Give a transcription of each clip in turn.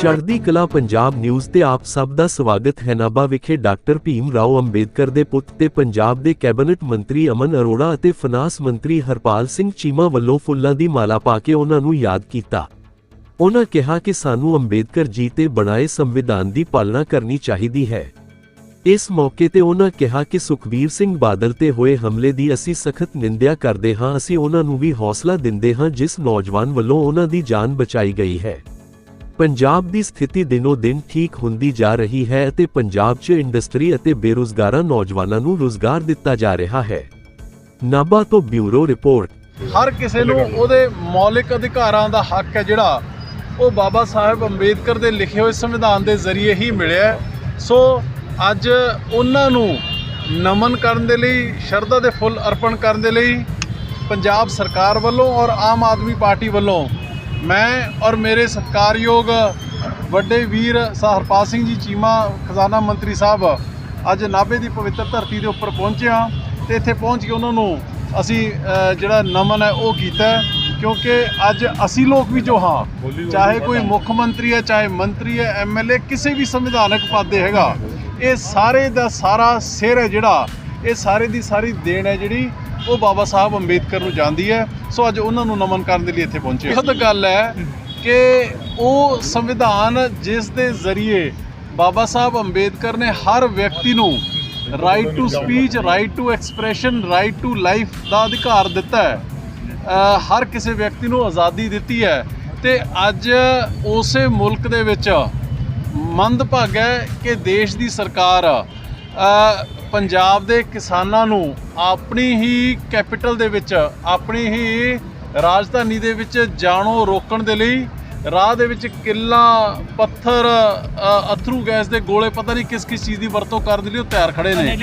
ਚੜ੍ਹਦੀ ਕਲਾ ਪੰਜਾਬ ਨਿਊਜ਼ ਤੇ ਆਪ ਸਭ ਦਾ ਸਵਾਗਤ ਹੈ। ਨਾਭਾ ਵਿਖੇ ਡਾਕਟਰ ਭੀਮ ਰਾਓ ਅੰਬੇਦਕਰ ਦੇ ਪੁੱਤ ਤੇ ਪੰਜਾਬ ਦੇ ਕੈਬਨਿਟ ਮੰਤਰੀ ਅਮਨ ਅਰੋੜਾ ਅਤੇ ਫਨਾਸ ਮੰਤਰੀ ਹਰਪਾਲ ਸਿੰਘ ਚੀਮਾ ਵੱਲੋਂ ਫੁੱਲਾਂ ਦੀ ਮਾਲਾ ਪਾ ਕੇ ਉਹਨਾਂ ਨੂੰ ਯਾਦ ਕੀਤਾ। ਉਹਨਾਂ ਕਿਹਾ ਕਿ ਸਾਨੂੰ ਅੰਬੇਦਕਰ ਜੀ ਤੇ ਬਣਾਏ ਸੰਵਿਧਾਨ ਦੀ ਪਾਲਣਾ ਕਰਨੀ ਚਾਹੀਦੀ ਹੈ। ਇਸ ਮੌਕੇ ਤੇ ਉਹਨਾਂ ਕਿਹਾ ਕਿ ਸੁਖਬੀਰ ਸਿੰਘ ਬਾਦਲ ਤੇ ਹੋਏ ਹਮਲੇ ਦੀ ਅਸੀਂ ਸਖਤ ਨਿੰਦਿਆ ਕਰਦੇ ਹਾਂ। ਅਸੀਂ ਉਹਨਾਂ ਨੂੰ ਵੀ ਹੌਸਲਾ ਦਿੰਦੇ ਹਾਂ ਜਿਸ ਨੌਜਵਾਨ ਵੱਲੋਂ ਉਹਨਾਂ ਦੀ ਜਾਨ ਬਚਾਈ ਗਈ ਹੈ। ਪੰਜਾਬ ਦੀ ਸਥਿਤੀ ਦਿਨੋ ਦਿਨ ਠੀਕ ਹੁੰਦੀ ਜਾ ਰਹੀ ਹੈ ਅਤੇ ਪੰਜਾਬ 'ਚ ਇੰਡਸਟਰੀ ਅਤੇ ਬੇਰੁਜ਼ਗਾਰਾਂ ਨੌਜਵਾਨਾਂ ਨੂੰ ਰੁਜ਼ਗਾਰ ਦਿੱਤਾ ਜਾ ਰਿਹਾ ਹੈ। ਨਾਭਾ ਤੋਂ ਬਿਊਰੋ ਰਿਪੋਰਟ। ਹਰ ਕਿਸੇ ਨੂੰ ਉਹਦੇ ਮੌਲਿਕ ਅਧਿਕਾਰਾਂ ਦਾ ਹੱਕ ਹੈ ਜਿਹੜਾ ਉਹ ਬਾਬਾ ਸਾਹਿਬ ਅੰਬੇਦਕਰ ਦੇ ਲਿਖੇ ਹੋਏ ਸੰਵਿਧਾਨ ਦੇ ਜ਼ਰੀਏ ਹੀ ਮਿਲਿਆ ਸੋ ਅੱਜ ਉਹਨਾਂ ਨੂੰ ਨਮਨ ਕਰਨ ਦੇ ਲਈ, ਸ਼ਰਧਾ ਦੇ ਫੁੱਲ ਅਰਪਣ ਕਰਨ ਦੇ ਲਈ ਪੰਜਾਬ ਸਰਕਾਰ ਵੱਲੋਂ ਔਰ ਆਮ ਆਦਮੀ ਪਾਰਟੀ ਵੱਲੋਂ ਮੈਂ ਔਰ ਮੇਰੇ ਸਤਿਕਾਰਯੋਗ ਵੱਡੇ ਵੀਰ ਸਰ ਹਰਪਾਲ ਸਿੰਘ ਜੀ ਚੀਮਾ ਖਜ਼ਾਨਾ ਮੰਤਰੀ ਸਾਹਿਬ ਅੱਜ ਨਾਭੇ ਦੀ ਪਵਿੱਤਰ ਧਰਤੀ ਦੇ ਉੱਪਰ ਪਹੁੰਚੇ ਹਾਂ ਤੇ ਇੱਥੇ ਪਹੁੰਚ ਕੇ ਉਹਨਾਂ ਨੂੰ ਅਸੀਂ ਜਿਹੜਾ ਨਮਨ ਹੈ ਉਹ ਕੀਤਾ ਕਿਉਂਕਿ ਅੱਜ ਅਸੀਂ ਲੋਕ ਵੀ ਜੋ ਹਾਂ ਚਾਹੇ ਕੋਈ ਮੁੱਖ ਮੰਤਰੀ ਹੈ ਚਾਹੇ ਮੰਤਰੀ ਹੈ ਐਮਐਲਏ ਕਿਸੇ ਵੀ ਸੰਵਿਧਾਨਕ ਪਦ ਤੇ ਹੈਗਾ ਇਹ ਸਾਰੇ ਦਾ ਸਾਰਾ ਸਿਰ ਹੈ ਜਿਹੜਾ ਇਹ ਸਾਰੇ ਦੀ ਸਾਰੀ ਦੇਣ ਹੈ ਜਿਹੜੀ ਉਹ ਬਾਬਾ ਸਾਹਿਬ ਅੰਬੇਦਕਰ ਨੂੰ ਜਾਂਦੀ ਹੈ। ਸੋ ਅੱਜ ਉਹਨਾਂ ਨੂੰ ਨਮਨ ਕਰਨ ਦੇ ਲਈ ਇੱਥੇ ਪਹੁੰਚੇ ਖੁਦ ਗੱਲ ਹੈ ਕਿ ਉਹ ਸੰਵਿਧਾਨ ਜਿਸ ਦੇ ਜ਼ਰੀਏ ਬਾਬਾ ਸਾਹਿਬ ਅੰਬੇਦਕਰ ਨੇ ਹਰ ਵਿਅਕਤੀ ਨੂੰ right to speech right to expression right to life ਦਾ ਅਧਿਕਾਰ ਦਿੱਤਾ ਹੈ। ਹਰ ਕਿਸੇ ਵਿਅਕਤੀ ਨੂੰ ਆਜ਼ਾਦੀ ਦਿੱਤੀ ਹੈ। ਤੇ ਅੱਜ ਉਸੇ ਮੁਲਕ ਦੇ ਵਿੱਚ ਮੰਦਭਾਗ ਹੈ ਕਿ ਦੇਸ਼ ਦੀ ਸਰਕਾਰ ਪੰਜਾਬ ਦੇ ਕਿਸਾਨਾਂ ਨੂੰ ਆਪਣੀ ਹੀ ਕੈਪੀਟਲ ਦੇ ਵਿੱਚ ਆਪਣੀ ਹੀ ਰਾਜਧਾਨੀ ਦੇ ਵਿੱਚ ਜਾਣੋਂ ਰੋਕਣ ਦੇ ਲਈ ਰਾਹ ਦੇ ਵਿੱਚ ਕਿੱਲਾ ਪੱਥਰ ਅਥਰੂ ਗੈਸ ਦੇ ਗੋਲੇ ਪਤਾ ਨਹੀਂ ਕਿਸ ਕਿਸ ਚੀਜ਼ ਦੀ ਵਰਤੋਂ ਕਰਨ ਦੇ ਲਈ ਉਹ ਤਿਆਰ ਖੜੇ ਨੇ।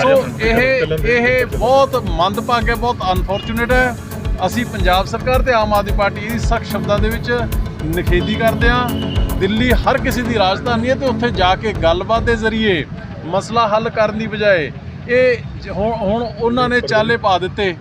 ਸੋ ਇਹ ਇਹ ਬਹੁਤ ਮੰਦਭਾਗ ਹੈ ਬਹੁਤ ਅਨਫੋਰਚੂਨੇਟ ਹੈ। ਅਸੀਂ ਪੰਜਾਬ ਸਰਕਾਰ ਤੇ ਆਮ ਆਦਮੀ ਪਾਰਟੀ ਦੀ ਸਖਤ ਸ਼ਬਦਾਂ ਦੇ ਵਿੱਚ ਨਿਖੇਧੀ ਕਰਦੇ ਹਾਂ। ਦਿੱਲੀ ਹਰ ਕਿਸੇ ਦੀ ਰਾਜਧਾਨੀ ਹੈ ਤੇ ਉੱਥੇ ਜਾ ਕੇ ਗੱਲਬਾਤ ਦੇ ਜ਼ਰੀਏ ਮਸਲਾ ਹੱਲ ਕਰਨ ਦੀ ਬਜਾਏ ਇਹ ਹੁਣ ਉਹਨਾਂ ਨੇ ਚਾਲੇ ਪਾ ਦਿੱਤੇ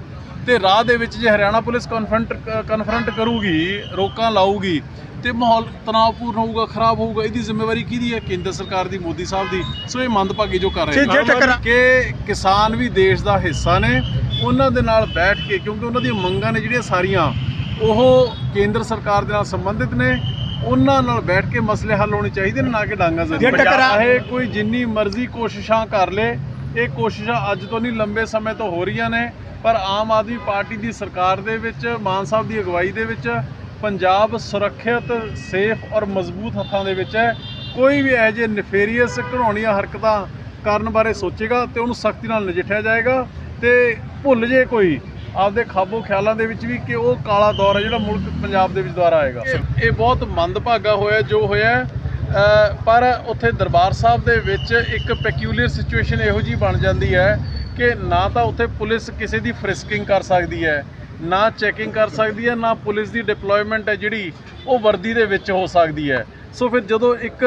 ਤੇ ਰਾਹ ਦੇ ਵਿੱਚ ਜੇ ਹਰਿਆਣਾ ਪੁਲਿਸ ਕਨਫਰੰਟ ਕਨਫਰੰਟ ਕਰੂਗੀ ਰੋਕਾਂ ਲਾਊਗੀ ਤੇ ਮਾਹੌਲ ਤਣਾਅਪੂਰਨ ਹੋਊਗਾ ਖਰਾਬ ਹੋਊਗਾ ਇਹਦੀ ਜ਼ਿੰਮੇਵਾਰੀ ਕਿਹਦੀ ਹੈ? ਕੇਂਦਰ ਸਰਕਾਰ ਦੀ ਮੋਦੀ ਸਾਹਿਬ ਦੀ। ਸੋ ਇਹ ਮੰਦਭਾਗੀ ਜੋ ਕਰ ਰਹੇ ਟਕਰਾ- ਕਿ ਕਿਸਾਨ ਵੀ ਦੇਸ਼ ਦਾ ਹਿੱਸਾ ਨੇ ਉਹਨਾਂ ਦੇ ਨਾਲ ਬੈਠ ਕੇ ਕਿਉਂਕਿ ਉਹਨਾਂ ਦੀਆਂ ਮੰਗਾਂ ਨੇ ਜਿਹੜੀਆਂ ਸਾਰੀਆਂ ਉਹ ਕੇਂਦਰ ਸਰਕਾਰ ਦੇ ਨਾਲ ਸੰਬੰਧਿਤ ਨੇ। ਉਹਨਾਂ ਨਾਲ ਬੈਠ ਕੇ ਮਸਲੇ ਹੱਲ ਹੋਣੇ ਚਾਹੀਦੇ ਨੇ ਨਾ ਕਿ ਡਾਂਗਾ ਜੇ ਜ਼ਰੀਏ ਚਾਹੇ ਕੋਈ ਜਿੰਨੀ ਮਰਜ਼ੀ ਕੋਸ਼ਿਸ਼ਾਂ ਕਰ ਲੇ ਇਹ ਕੋਸ਼ਿਸ਼ਾਂ ਅੱਜ ਤੋਂ ਨਹੀਂ ਲੰਬੇ ਸਮੇਂ ਤੋਂ ਹੋ ਰਹੀਆਂ ਨੇ। ਪਰ ਆਮ ਆਦਮੀ ਪਾਰਟੀ ਦੀ ਸਰਕਾਰ ਦੇ ਵਿੱਚ ਮਾਨ ਸਾਹਿਬ ਦੀ ਅਗਵਾਈ ਦੇ ਵਿੱਚ ਪੰਜਾਬ ਸੁਰੱਖਿਅਤ ਸੇਫ ਔਰ ਮਜ਼ਬੂਤ ਹੱਥਾਂ ਦੇ ਵਿੱਚ ਹੈ। ਕੋਈ ਵੀ ਇਹੋ ਜਿਹੇ ਨਫੇਰੀਅਸ ਘਣਾਉਣੀਆਂ ਹਰਕਤਾਂ ਕਰਨ ਬਾਰੇ ਸੋਚੇਗਾ ਤੇ ਉਹਨੂੰ ਸਖਤੀ ਨਾਲ ਨਜਿੱਠਿਆ ਜਾਏਗਾ ਤੇ ਭੁੱਲ ਜੇ ਕੋਈ। ਆਪਦੇ ਖਾਬੋ ਖਿਆਲਾਂ ਦੇ ਵਿੱਚ ਵੀ ਕਿ ਉਹ ਕਾਲਾ ਦੌਰ ਹੈ ਜਿਹੜਾ ਮੁਲਕ ਪੰਜਾਬ ਦੇ ਵਿੱਚ ਦੁਆਰਾ ਆਏਗਾ। ਇਹ ਬਹੁਤ ਮੰਦਭਾਗਾ ਹੋਇਆ, ਜੋ ਹੋਇਆ ਪਰ ਉੱਥੇ ਦਰਬਾਰ ਸਾਹਿਬ ਦੇ ਵਿੱਚ ਇੱਕ ਪੈਕਿਊਲਰ ਸਿਚੁਏਸ਼ਨ ਇਹੋ ਜੀ ਬਣ ਜਾਂਦੀ ਹੈ ਕਿ ਨਾ ਤਾਂ ਉੱਥੇ ਪੁਲਿਸ ਕਿਸੇ ਦੀ ਫ੍ਰਿਸਕਿੰਗ ਕਰ ਸਕਦੀ ਹੈ, ਨਾ ਚੈਕਿੰਗ ਕਰ ਸਕਦੀ ਹੈ, ਨਾ ਪੁਲਿਸ ਦੀ ਡਿਪਲੋਇਮੈਂਟ ਹੈ ਜਿਹੜੀ ਉਹ ਵਰਦੀ ਦੇ ਵਿੱਚ ਹੋ ਸਕਦੀ ਹੈ। ਸੋ ਫਿਰ ਜਦੋਂ ਇੱਕ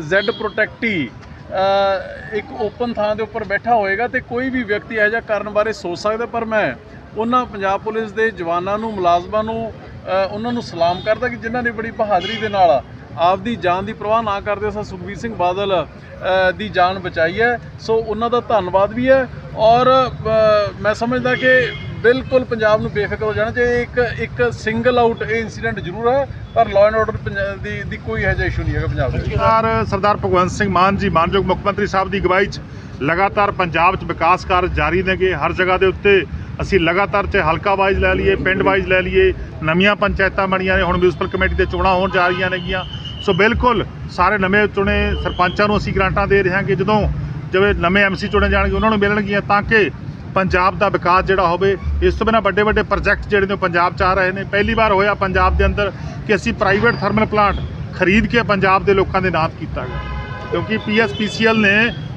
ਜ਼ੈਡ ਪ੍ਰੋਟੈਕਟੀ ਇੱਕ ਓਪਨ ਥਾਂ ਦੇ ਉੱਪਰ ਬੈਠਾ ਹੋਏਗਾ ਤੇ ਕੋਈ ਵੀ ਵਿਅਕਤੀ ਇਹੋ ਜਿਹਾ ਕਰਨ ਬਾਰੇ ਸੋਚ ਸਕਦਾ, ਪਰ ਮੈਂ ਉਹਨਾਂ ਪੰਜਾਬ ਪੁਲਿਸ ਦੇ ਜਵਾਨਾਂ ਨੂੰ, ਮੁਲਾਜ਼ਮਾਂ ਨੂੰ ਉਹਨਾਂ ਨੂੰ ਸਲਾਮ ਕਰਦਾ ਕਿ ਜਿਨ੍ਹਾਂ ਨੇ ਬੜੀ ਬਹਾਦਰੀ ਦੇ ਨਾਲ ਆਪਦੀ ਜਾਨ ਦੀ ਪਰਵਾਹ ਨਾ ਕਰਦੇ ਹੋਏ ਸੁਖਬੀਰ ਸਿੰਘ ਬਾਦਲ ਦੀ ਜਾਨ ਬਚਾਈ ਹੈ। ਸੋ ਉਹਨਾਂ ਦਾ ਧੰਨਵਾਦ ਵੀ ਹੈ ਔਰ ਮੈਂ ਸਮਝਦਾ ਕਿ ਬਿਲਕੁਲ ਪੰਜਾਬ ਨੂੰ ਬੇਫਿਕਰ ਹੋ ਜਾਣਾ ਚਾਹੀਦਾ। ਇੱਕ ਇੱਕ ਸਿੰਗਲ ਆਊਟ ਇਹ ਇਨਸੀਡੈਂਟ ਜ਼ਰੂਰ ਹੈ, ਪਰ ਲਾਅ ਐਂਡ ਆਰਡਰ ਦੀ ਦੀ ਕੋਈ ਇਹੋ ਜਿਹਾ ਇਸ਼ੂ ਨਹੀਂ ਹੈਗਾ ਪੰਜਾਬ ਦੇ ਵਿੱਚ। ਸਰਦਾਰ ਸਰਦਾਰ ਭਗਵੰਤ ਸਿੰਘ ਮਾਨ ਜੀ, ਮਾਨਯੋਗ ਮੁੱਖ ਮੰਤਰੀ ਸਾਹਿਬ ਦੀ ਅਗਵਾਈ 'ਚ ਲਗਾਤਾਰ ਪੰਜਾਬ 'ਚ ਵਿਕਾਸ ਕਾਰਜ ਜਾਰੀ ਨੇਗੇ ਹਰ ਜਗ੍ਹਾ ਦੇ ਉੱਤੇ ਅਸੀਂ ਲਗਾਤਾਰ ਚਾਹੇ ਹਲਕਾ ਵਾਈਜ਼ ਲੈ ਲਈਏ, ਪਿੰਡ ਵਾਈਜ਼ ਲੈ ਲਈਏ। ਨਵੀਆਂ ਪੰਚਾਇਤਾਂ ਬਣੀਆਂ ਨੇ, ਹੁਣ ਮਿਊਨਿਸਪਲ ਕਮੇਟੀ ਦੇ ਚੋਣਾਂ ਹੋਣ ਜਾ ਰਹੀਆਂ ਨੇਗੀਆਂ। ਸੋ ਬਿਲਕੁਲ ਸਾਰੇ ਨਵੇਂ ਚੁਣੇ ਸਰਪੰਚਾਂ ਨੂੰ ਅਸੀਂ ਗ੍ਰਾਂਟਾਂ ਦੇ ਰਹੇ ਹਾਂ ਕਿ ਜਦੋਂ ਜਿਵੇਂ ਨਵੇਂ ਐਮਸੀ ਚੁਣੇ ਜਾਣਗੇ, ਉਹਨਾਂ ਨੂੰ ਮਿਲਣਗੀਆਂ ਤਾਂ ਕਿ ਪੰਜਾਬ ਦਾ ਵਿਕਾਸ ਜਿਹੜਾ ਹੋਵੇ, ਇਸ ਤੋਂ ਬਿਨਾਂ ਵੱਡੇ ਵੱਡੇ ਪ੍ਰੋਜੈਕਟ ਜਿਹੜੇ ਨੇ ਉਹ ਪੰਜਾਬ 'ਚ ਆ ਰਹੇ ਨੇ। ਪਹਿਲੀ ਵਾਰ ਹੋਇਆ ਪੰਜਾਬ ਦੇ ਅੰਦਰ ਕਿ ਅਸੀਂ ਪ੍ਰਾਈਵੇਟ ਥਰਮਲ ਪਲਾਂਟ ਖਰੀਦ ਕੇ ਪੰਜਾਬ ਦੇ ਲੋਕਾਂ ਦੇ ਨਾਂ ਕੀਤਾ ਗਿਆ। ਕਿਉਂਕਿ ਪੀਐਸਪੀਸੀਐਲ ਨੇ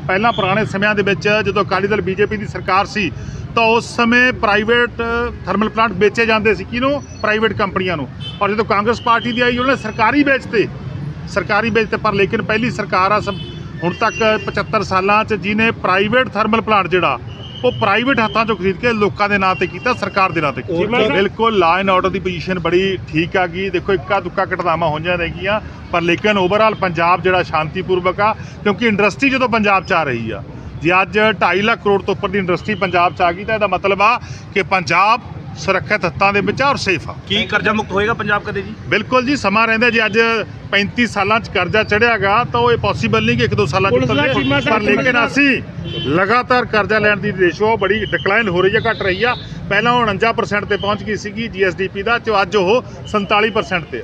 ਪਹਿਲਾਂ ਪੁਰਾਣੇ ਸਮਿਆਂ ਦੇ ਵਿੱਚ ਜਦੋਂ ਅਕਾਲੀ ਦਲ ਬੀਜੇਪੀ ਦੀ ਸਰਕਾਰ ਸੀ, ਤਾਂ ਉਸ ਸਮੇਂ ਪ੍ਰਾਈਵੇਟ ਥਰਮਲ ਪਲਾਂਟ ਵੇਚੇ ਜਾਂਦੇ ਸੀ ਕਿਹਨੂੰ? ਪ੍ਰਾਈਵੇਟ ਕੰਪਨੀਆਂ ਨੂੰ। ਪਰ ਜਦੋਂ ਕਾਂਗਰਸ ਪਾਰਟੀ ਦੀ ਆਈ, ਉਹਨੇ ਨੇ ਸਰਕਾਰੀ ਵੇਚਤੇ। ਸਰਕਾਰੀ ਵੇਚਤੇ, ਪਰ ਲੇਕਿਨ ਪਹਿਲੀ ਸਰਕਾਰ ਆ ਸਭ। ਹੁਣ ਤੱਕ 75 ਸਾਲਾਂ 'ਚ ਜਿਹਨੇ ਪ੍ਰਾਈਵੇਟ ਥਰਮਲ ਪਲਾਂਟ ਜਿਹੜਾ ਉਹ ਪ੍ਰਾਈਵੇਟ ਹੱਥਾਂ ਚੋਂ ਖਰੀਦ ਕੇ ਲੋਕਾਂ ਦੇ ਨਾਂ ਤੇ ਕੀਤਾ ਸਰਕਾਰ ਦੇ ਨਾਂ ਤੇ ਕੀਤਾ। ਬਿਲਕੁਲ law and order the position ਬੜੀ ਠੀਕ ਆ ਗਈ ਦੇਖੋ ਇੱਕਾ ਦੁੱਕਾ ਘਟਨਾਵਾਂ ਹੋਈਆਂ ਨੇਗੀਆਂ ਪਰ ਲੇਕਿਨ ਓਵਰਆਲ ਪੰਜਾਬ ਜਿਹੜਾ ਸ਼ਾਂਤੀਪੂਰਵਕ ਆ ਕਿਉਂਕਿ ਇੰਡਸਟਰੀ ਜਦੋਂ ਪੰਜਾਬ 'ਚ ਆ ਰਹੀ ਆ ਜੇ ਅੱਜ 2.5 ਲੱਖ ਕਰੋੜ ਤੋਂ ਉੱਪਰ ਦੀ ਇੰਡਸਟਰੀ ਪੰਜਾਬ 'ਚ ਆ ਗਈ ਤਾਂ ਇਹਦਾ ਮਤਲਬ ਆ ਕਿ ਪੰਜਾਬ ਸੁਰੱਖਿਅਤ ਹੱਥਾਂ ਦੇ ਵਿੱਚ ਆ ਔਰ ਸੇਫ ਆ। ਕੀ ਕਰਜ਼ਾ ਮੁਕਤ ਹੋਏਗਾ ਪੰਜਾਬ ਕਦੇ ਜੀ? ਬਿਲਕੁਲ ਜੀ ਸਮਾਂ ਰਹਿੰਦਾ ਜੇ ਅੱਜ 35 ਸਾਲਾਂ 'ਚ ਕਰਜ਼ਾ ਚੜਿਆਗਾ ਤਾਂ ਉਹ ਇਹ ਪੋਸੀਬਲ ਨਹੀਂ ਕਿ ਇੱਕ ਦੋ ਸਾਲਾਂ 'ਚ ਉਤਰ ਪਰ ਲੇਕਿਨ ਅਸੀਂ ਲਗਾਤਾਰ ਕਰਜ਼ਾ ਲੈਣ ਦੀ ਰੇਸ਼ੋ ਬੜੀ ਡਿਕਲਾਈਨ ਹੋ ਰਹੀ ਹੈ ਘਟ ਰਹੀ ਆ। ਪਹਿਲਾਂ ਉਹ 49% ਤੇ ਪਹੁੰਚ ਗਈ ਸੀਗੀ ਜੀਐਸਡੀਪੀ ਦਾ ਤੇ ਅੱਜ ਉਹ 47% ਤੇ